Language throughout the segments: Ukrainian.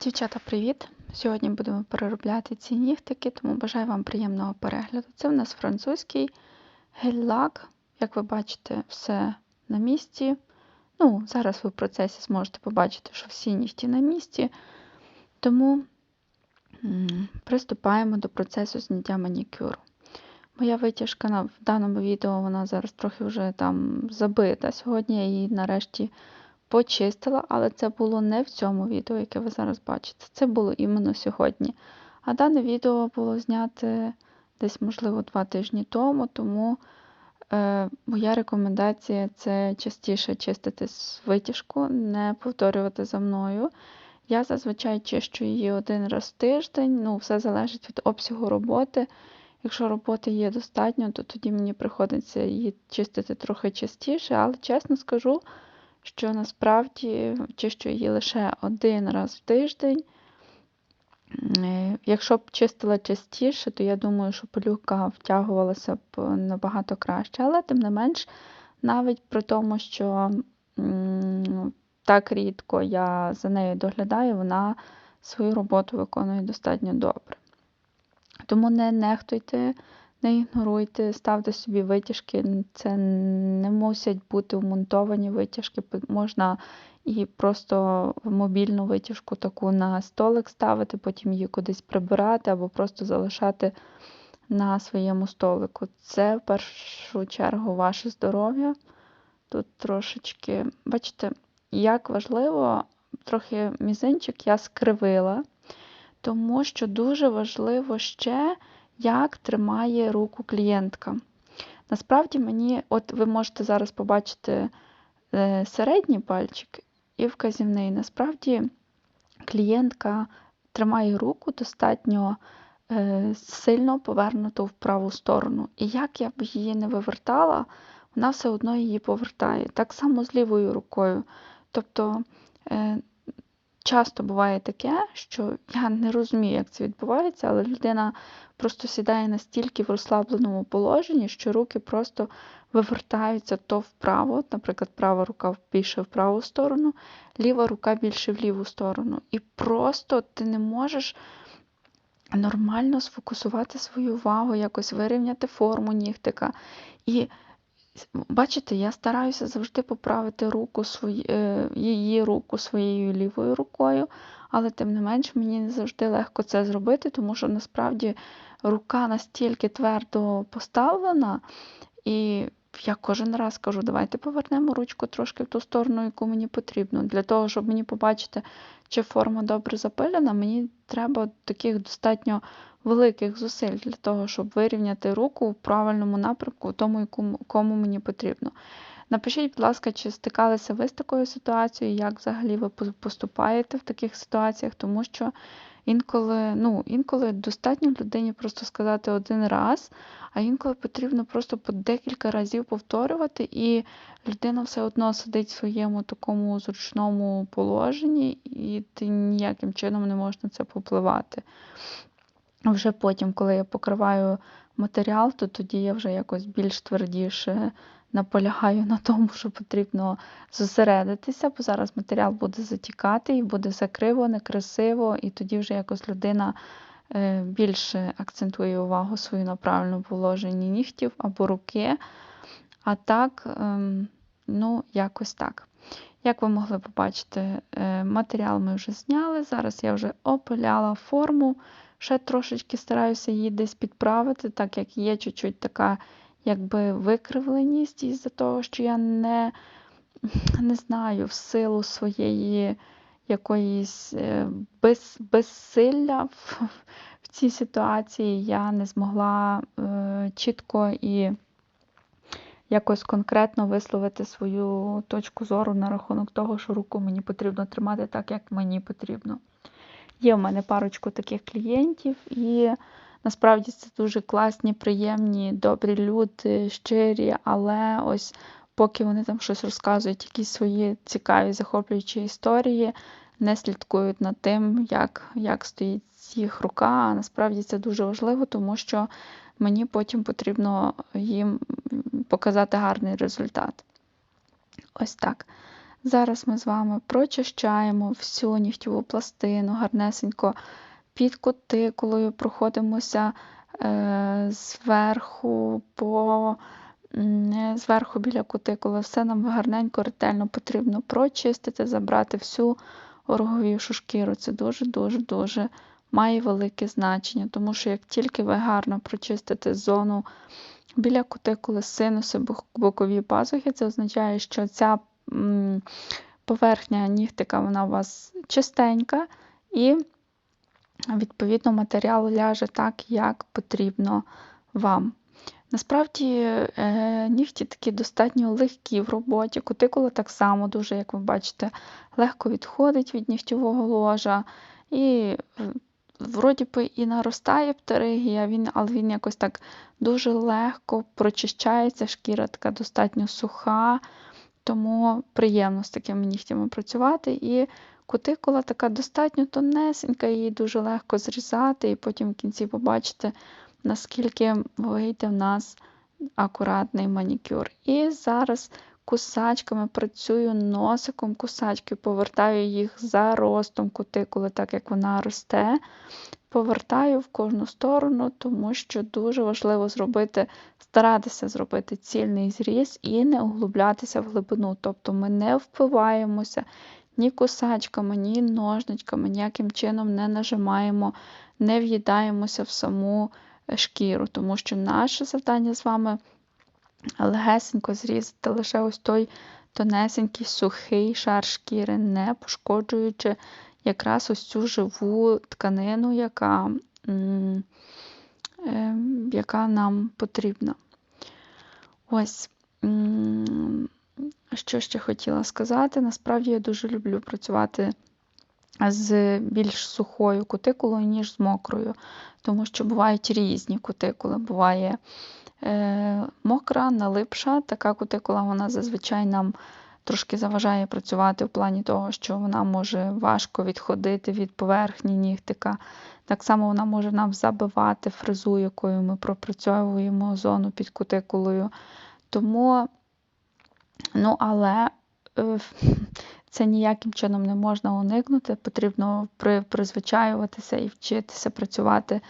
Дівчата, привіт! Сьогодні будемо переробляти ці нігтики, тому бажаю вам приємного перегляду. Це в нас французький гель-лак. Як ви бачите, все на місці. Ну, Зараз ви в процесі зможете побачити, що всі нігті на місці. Тому приступаємо до процесу зняття манікюру. Моя витяжка в даному відео вона зараз трохи вже там забита. Сьогодні я її нарешті почистила, але це було не в цьому відео, яке ви зараз бачите. Це було іменно сьогодні. А дане відео було зняте десь, можливо, два тижні тому, тому е, моя рекомендація це частіше чистити витяжку, не повторювати за мною. Я зазвичай чищу її один раз в тиждень, ну, все залежить від обсягу роботи. Якщо роботи є достатньо, то тоді мені приходиться її чистити трохи частіше, але чесно скажу, що насправді чищу її лише один раз в тиждень. Е, Якщо б чистила частіше, то я думаю, що пилюка втягувалася б набагато краще. Але тим не менш, навіть при тому, що так рідко я за нею доглядаю, вона свою роботу виконує достатньо добре. Тому не нехтуйте, не ігноруйте, ставте собі витяжки. Це не мусять бути вмонтовані витяжки. Можна і просто мобільну витяжку таку на столик ставити, потім її кудись прибирати або просто залишати на своєму столику. Це в першу чергу ваше здоров'я. Тут трошечки, бачите, як важливо, трохи мізинчик я скривила, тому що дуже важливо ще, як тримає руку клієнтка. Насправді мені, от ви можете зараз побачити е, середній пальчик і вказівний. Насправді клієнтка тримає руку достатньо е, сильно повернуту в праву сторону. І як я б її не вивертала, вона все одно її повертає. Так само з лівою рукою. Тобто е, часто буває таке, що я не розумію, як це відбувається, але людина просто сідає настільки в розслабленому положенні, що руки просто вивертаються то вправо, наприклад, права рука більше в праву сторону, ліва рука більше в ліву сторону. І просто ти не можеш нормально сфокусувати свою увагу, якось вирівняти форму нігтика. І бачите, я стараюся завжди поправити руку свої, е, її руку своєю лівою рукою, але тим не менш мені не завжди легко це зробити, тому що насправді рука настільки твердо поставлена, і я кожен раз кажу, давайте повернемо ручку трошки в ту сторону, яку мені потрібно. Для того, щоб мені побачити, чи форма добре запилена, мені треба таких достатньо великих зусиль для того, щоб вирівняти руку в правильному напрямку, тому, кому мені потрібно. Напишіть, будь ласка, чи стикалися ви з такою ситуацією, як взагалі ви поступаєте в таких ситуаціях, тому що інколи, ну, інколи достатньо людині просто сказати один раз, а інколи потрібно просто по декілька разів повторювати, і людина все одно сидить в своєму такому зручному положенні, і ти ніяким чином не можеш на це попливати. Вже потім, коли я покриваю матеріал, то тоді я вже якось більш твердіше наполягаю на тому, що потрібно зосередитися, бо зараз матеріал буде затікати і буде все криво, некрасиво, і тоді вже якось людина е, більше акцентує увагу свою на правильному положенні нігтів або руки. А так, ем, ну, якось так. Як ви могли побачити, е, матеріал ми вже зняли. Зараз я вже опиляла форму. Ще трошечки стараюся її десь підправити, так як є чуть-чуть така якби викривленість із-за того, що я не, не знаю, в силу своєї якоїсь е, без, безсилля в, в цій ситуації я не змогла е, чітко і якось конкретно висловити свою точку зору на рахунок того, що руку мені потрібно тримати так, як мені потрібно. Є в мене парочку таких клієнтів, і насправді це дуже класні, приємні, добрі люди, щирі, але ось поки вони там щось розказують, якісь свої цікаві, захоплюючі історії, не слідкують над тим, як, як стоїть їх рука. А насправді це дуже важливо, тому що мені потім потрібно їм показати гарний результат. Ось так. Зараз ми з вами прочищаємо всю нігтєву пластину, гарнесенько під кутикулою, проходимося е, зверху по зверху біля кутикули. Все нам гарненько, ретельно потрібно прочистити, забрати всю ороговішу шкіру. Це дуже-дуже-дуже має велике значення, тому що як тільки ви гарно прочистите зону біля кутикули синуси, бокові пазухи, це означає, що ця поверхня нігтика вона у вас чистенька, і, відповідно, матеріал ляже так, як потрібно вам. Насправді е, нігті такі достатньо легкі в роботі. Кутикула так само дуже, як ви бачите, легко відходить від нігтєвого ложа. І вроді би і наростає птеригія, він, але він якось так дуже легко прочищається, шкіра така достатньо суха, тому приємно з такими нігтями працювати. І кутикула така достатньо тонесенька, її дуже легко зрізати, і потім в кінці побачите, наскільки вийде в нас акуратний манікюр. І зараз кусачками працюю носиком кусачки, повертаю їх за ростом кутикули, так як вона росте. Повертаю в кожну сторону, тому що дуже важливо зробити, старатися зробити цільний зріз і не углублятися в глибину. Тобто ми не впиваємося ні кусачками, ні ножничками, ніяким чином не нажимаємо, не в'їдаємося в саму шкіру, тому що наше завдання з вами легесенько зрізати лише ось той тонесенький сухий шар шкіри, не пошкоджуючи якраз ось цю живу тканину, яка, ем, яка нам потрібна. Ось. Що ще хотіла сказати? Насправді я дуже люблю працювати з більш сухою кутикулою, ніж з мокрою, тому що бувають різні кутикули. Буває е, мокра, налипша, така кутикула вона зазвичай нам трошки заважає працювати в плані того, що вона може важко відходити від поверхні нігтика. Так само вона може нам забивати фрезу, якою ми пропрацьовуємо зону під кутикулою. Тому, ну, але е, це ніяким чином не можна уникнути. Потрібно призвичаюватися і вчитися працювати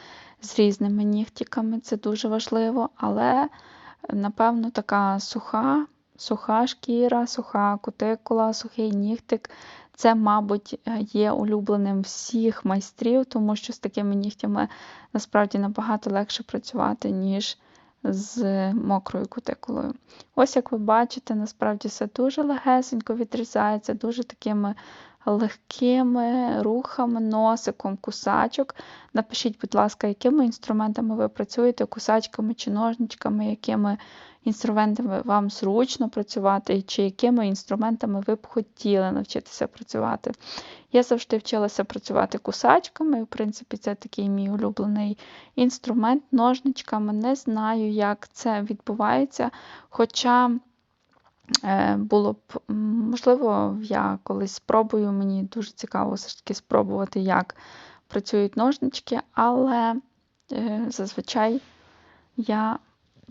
з різними нігтіками. Це дуже важливо, але, напевно, така суха, суха шкіра, суха кутикула, сухий нігтик. Це, мабуть, є улюбленим всіх майстрів, тому що з такими нігтями насправді набагато легше працювати, ніж з мокрою кутикулою. Ось, як ви бачите, насправді все дуже легесенько відрізається, дуже такими легкими рухами, носиком, кусачок. Напишіть, будь ласка, якими інструментами ви працюєте, кусачками чи ножничками, якими інструментами вам зручно працювати, чи якими інструментами ви б хотіли навчитися працювати. Я завжди вчилася працювати кусачками, в принципі, це такий мій улюблений інструмент ножничками. Не знаю, як це відбувається. Хоча. Е, було б, можливо, я колись спробую, мені дуже цікаво все ж таки спробувати, як працюють ножнички, але е, зазвичай я,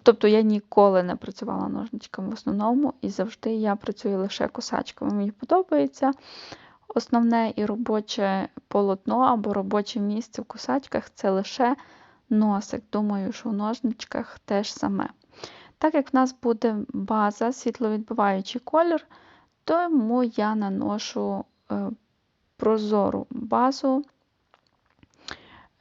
тобто я ніколи не працювала ножничками в основному, і завжди я працюю лише косачками. Мені подобається основне і робоче полотно або робоче місце в кусачках це лише носик. Думаю, що в ножничках теж саме. Так як в нас буде база, світловідбиваючий колір, тому я наношу е, прозору базу.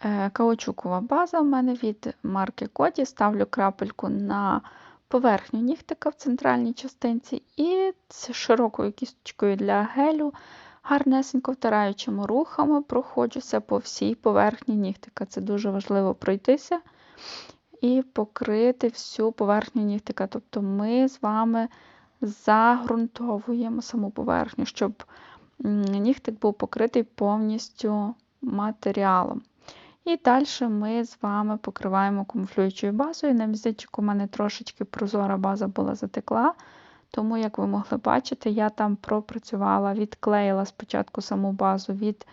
Е, каучукова база в мене від марки Коді. Ставлю крапельку на поверхню нігтика в центральній частинці і з широкою кісточкою для гелю, гарнесенько втираючими рухами, проходжуся по всій поверхні нігтика. Це дуже важливо пройтися і покрити всю поверхню нігтика. Тобто ми з вами загрунтовуємо саму поверхню, щоб нігтик був покритий повністю матеріалом. І далі ми з вами покриваємо камуфлюючою базою. На мізичку у мене трошечки прозора база була затекла. Тому, як ви могли бачити, я там пропрацювала, відклеїла спочатку саму базу від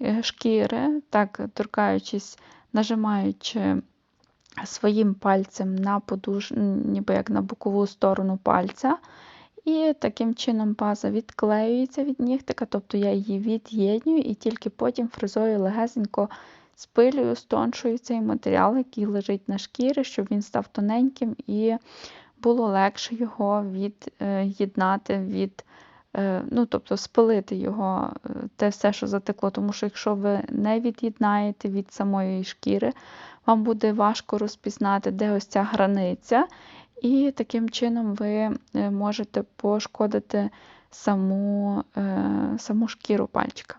е, шкіри, так торкаючись, нажимаючи своїм пальцем на подуш, ніби як на бокову сторону пальця. І таким чином база відклеюється від нігтика, тобто я її від'єднюю і тільки потім фрезою легесенько спилюю, стоншую цей матеріал, який лежить на шкірі, щоб він став тоненьким і було легше його від'єднати від, е, ну, тобто спилити його, е, те все, що затекло. Тому що якщо ви не від'єднаєте від самої шкіри, вам буде важко розпізнати, де ось ця границя, і таким чином ви е, можете пошкодити саму, саму шкіру пальчика.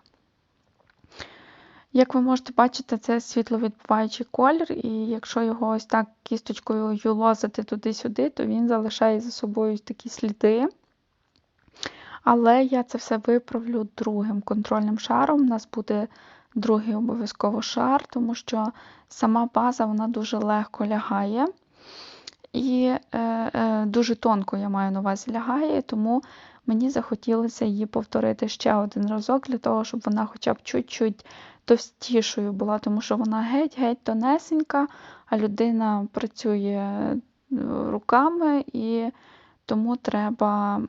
Як ви можете бачити, це світловідбиваючий колір, і якщо його ось так кісточкою юлозити туди-сюди, то він залишає за собою такі сліди. Але я це все виправлю другим контрольним шаром. У нас буде другий обов'язково шар, тому що сама база вона дуже легко лягає. І е, е, дуже тонко я маю на увазі лягає, тому мені захотілося її повторити ще один разок, для того, щоб вона хоча б чуть-чуть товстішою була, тому що вона геть-геть тонесенька, а людина працює е, руками, і тому треба,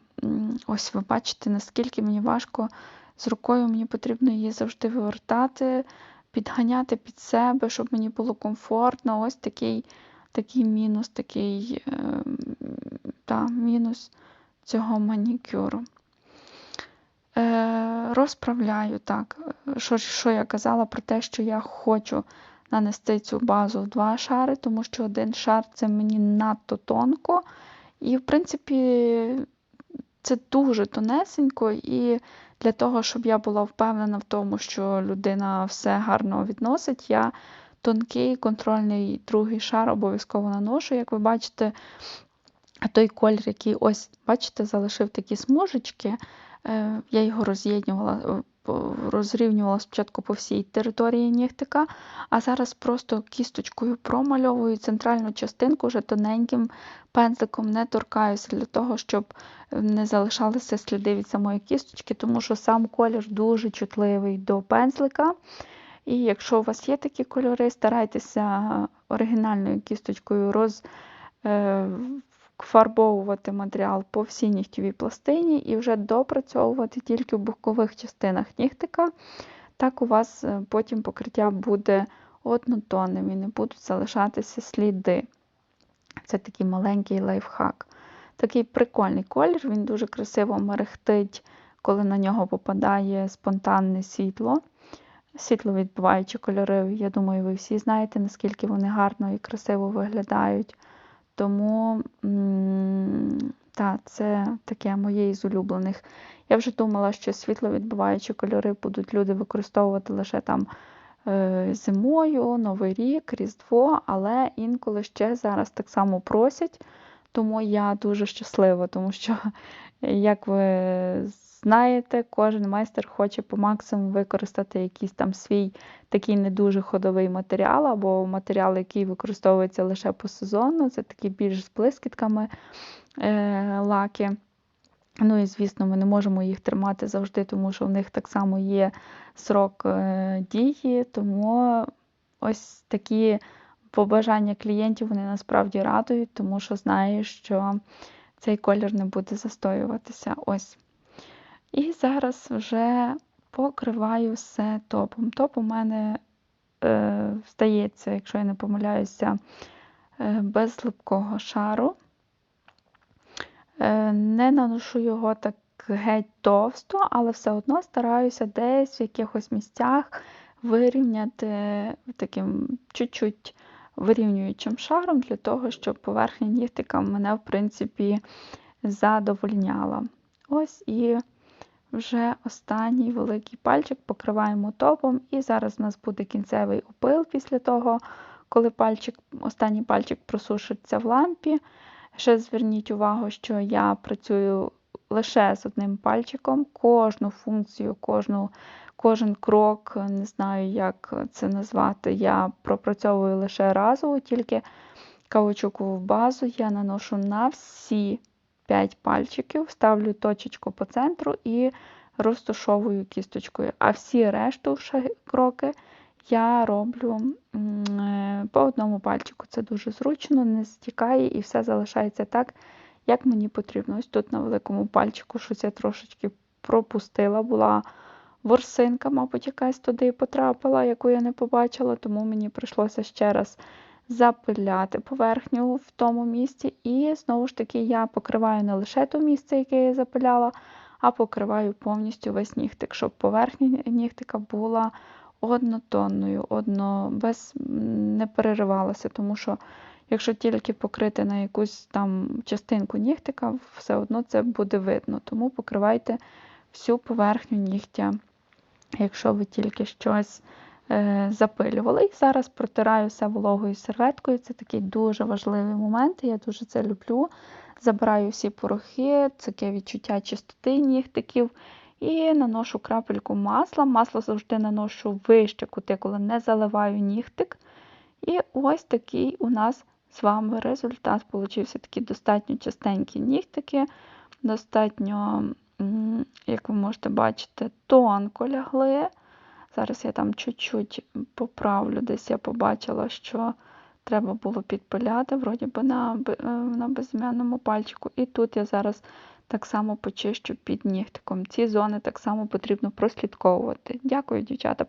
ось ви бачите, наскільки мені важко з рукою, мені потрібно її завжди вивертати, підганяти під себе, щоб мені було комфортно. Ось такий такий мінус, такий е, та, мінус цього манікюру. Е, розправляю так. Що що я казала про те, що я хочу нанести цю базу в два шари, тому що один шар це мені надто тонко. І, в принципі, це дуже тонесенько, і для того, щоб я була впевнена в тому, що людина все гарно відносить, я тонкий контрольний другий шар обов'язково наношу. Як ви бачите, той колір, який ось, бачите, залишив такі смужечки. Е, я його роз'єднювала, е, розрівнювала спочатку по всій території нігтика, а зараз просто кісточкою промальовую центральну частинку вже тоненьким пензликом, не торкаюся для того, щоб не залишалися сліди від самої кісточки, тому що сам колір дуже чутливий до пензлика. І якщо у вас є такі кольори, старайтеся оригінальною кісточкою роз. Фарбовувати матеріал по всій нігтєвій пластині і вже допрацьовувати тільки в бокових частинах нігтика. Так у вас е, потім покриття буде однотонним і не будуть залишатися сліди. Це такий маленький лайфхак. Такий прикольний колір, він дуже красиво мерехтить, коли на нього попадає спонтанне світло. Світловідбиваючі кольори, я думаю, ви всі знаєте, наскільки вони гарно і красиво виглядають. Тому, так, це таке моє із улюблених. Я вже думала, що світловідбиваючі кольори будуть люди використовувати лише там е, зимою, Новий рік, Різдво, але інколи ще зараз так само просять. Тому я дуже щаслива, тому що, як ви знаєте, кожен майстер хоче по максимуму використати якийсь там свій такий не дуже ходовий матеріал, або матеріал, який використовується лише по сезону, це такі більш з блискітками е, лаки. Ну і, звісно, ми не можемо їх тримати завжди, тому що в них так само є срок е, дії, тому ось такі побажання клієнтів вони насправді радують, тому що знаю, що цей колір не буде застоюватися. Ось. І зараз вже покриваю все топом. Топ у мене е, здається, якщо я не помиляюся, е, без липкого шару. Е, Не наношу його так геть товсто, але все одно стараюся десь в якихось місцях вирівняти таким чуть-чуть вирівнюючим шаром, для того, щоб поверхня нігтика мене, в принципі, задовольняла. Ось і вже останній великий пальчик покриваємо топом, і зараз у нас буде кінцевий опил після того, коли пальчик, останній пальчик просушиться в лампі. Ще зверніть увагу, що я працюю лише з одним пальчиком, кожну функцію, кожну, кожен крок, не знаю, як це назвати, я пропрацьовую лише разово, тільки каучукову базу я наношу на всі 5 пальчиків, ставлю точечку по центру і розташовую кісточкою. А всі решту кроки я роблю е, по одному пальчику. Це дуже зручно, не стікає і все залишається так, як мені потрібно. Ось тут на великому пальчику щось я трошечки пропустила, була ворсинка, мабуть, якась туди потрапила, яку я не побачила, тому мені прийшлося ще раз запиляти поверхню в тому місці. І знову ж таки я покриваю не лише то місце, яке я запиляла, а покриваю повністю весь нігтик, щоб поверхня нігтика була однотонною, одно, без не переривалася, тому що якщо тільки покрити на якусь там частинку нігтика, все одно це буде видно. Тому покривайте всю поверхню нігтя, якщо ви тільки щось е, запилювали. І зараз протираю все вологою серветкою. Це такий дуже важливий момент. Я дуже це люблю. Забираю всі порохи, таке відчуття чистоти нігтиків. І наношу крапельку масла. Масло завжди наношу вище кутикули, не заливаю нігтик. І ось такий у нас з вами результат. Получився такі достатньо частенькі нігтики, достатньо, як ви можете бачити, тонко лягли. Зараз я там чуть-чуть поправлю, десь я побачила, що треба було підпиляти, вроді би на, е, на безім'яному пальчику. І тут я зараз так само почищу під нігтиком. Ці зони так само потрібно прослідковувати. Дякую, дівчата.